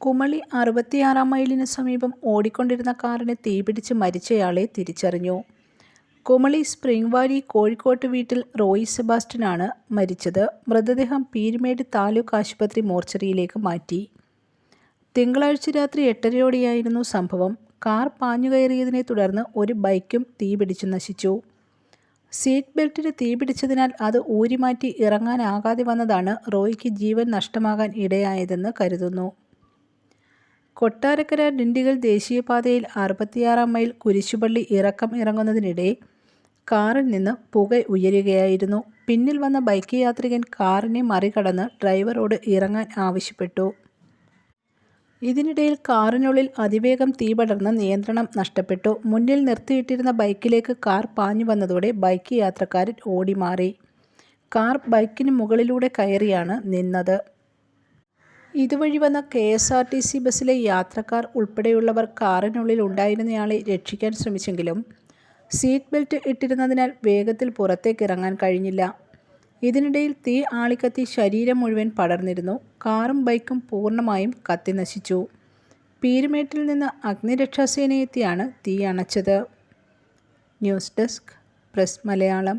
കുമളി അറുപത്തിയാറാം മൈലിന് സമീപം ഓടിക്കൊണ്ടിരുന്ന കാറിനെ തീപിടിച്ച് മരിച്ചയാളെ തിരിച്ചറിഞ്ഞു. കുമളി സ്പ്രിംഗ് വാലി കോഴിക്കോട്ട് വീട്ടിൽ റോയി സെബാസ്റ്റ്യനാണ് മരിച്ചത്. മൃതദേഹം പീരുമേട് താലൂക്ക് ആശുപത്രി മോർച്ചറിയിലേക്ക് മാറ്റി. തിങ്കളാഴ്ച രാത്രി എട്ടരയോടെയായിരുന്നു സംഭവം. കാർ പാഞ്ഞുകയറിയതിനെ തുടർന്ന് ഒരു ബൈക്കും തീപിടിച്ച് നശിച്ചു. സീറ്റ് ബെൽറ്റിന് തീപിടിച്ചതിനാൽ അത് ഊരിമാറ്റി ഇറങ്ങാനാകാതെ വന്നതാണ് റോയിക്ക് ജീവൻ നഷ്ടമാകാൻ ഇടയായതെന്ന് കരുതുന്നു. കൊട്ടാരക്കര ഡിണ്ടിഗൽ ദേശീയപാതയിൽ അറുപത്തിയാറാം മൈൽ കുരിശുപള്ളി ഇറക്കം ഇറങ്ങുന്നതിനിടെ കാറിൽ നിന്ന് പുക ഉയരുകയായിരുന്നു. പിന്നിൽ വന്ന ബൈക്ക് യാത്രികൻ കാറിനെ മറികടന്ന് ഡ്രൈവറോട് ഇറങ്ങാൻ ആവശ്യപ്പെട്ടു. ഇതിനിടയിൽ കാറിനുള്ളിൽ അതിവേഗം തീപടർന്ന് നിയന്ത്രണം നഷ്ടപ്പെട്ടു. മുന്നിൽ നിർത്തിയിട്ടിരുന്ന ബൈക്കിലേക്ക് കാർ പാഞ്ഞു വന്നതോടെ ബൈക്ക് യാത്രക്കാരൻ ഓടിമാറി. കാർ ബൈക്കിന് മുകളിലൂടെ കയറിയാണ് നിന്നത്. ഇതുവഴി വന്ന K S R T C ബസ്സിലെ യാത്രക്കാർ ഉൾപ്പെടെയുള്ളവർ കാറിനുള്ളിൽ ഉണ്ടായിരുന്നയാളെ രക്ഷിക്കാൻ ശ്രമിച്ചെങ്കിലും സീറ്റ് ബെൽറ്റ് ഇട്ടിരുന്നതിനാൽ വേഗത്തിൽ പുറത്തേക്ക് ഇറങ്ങാൻ കഴിഞ്ഞില്ല. ഇതിനിടയിൽ തീ ആളിക്കത്തി ശരീരം മുഴുവൻ പടർന്നിരുന്നു. കാറും ബൈക്കും പൂർണമായും കത്തിനശിച്ചു പീരുമേട്ടിൽ നിന്ന് അഗ്നിരക്ഷാസേനയെത്തിയാണ് തീ അണച്ചത്. News desk press Malayalam.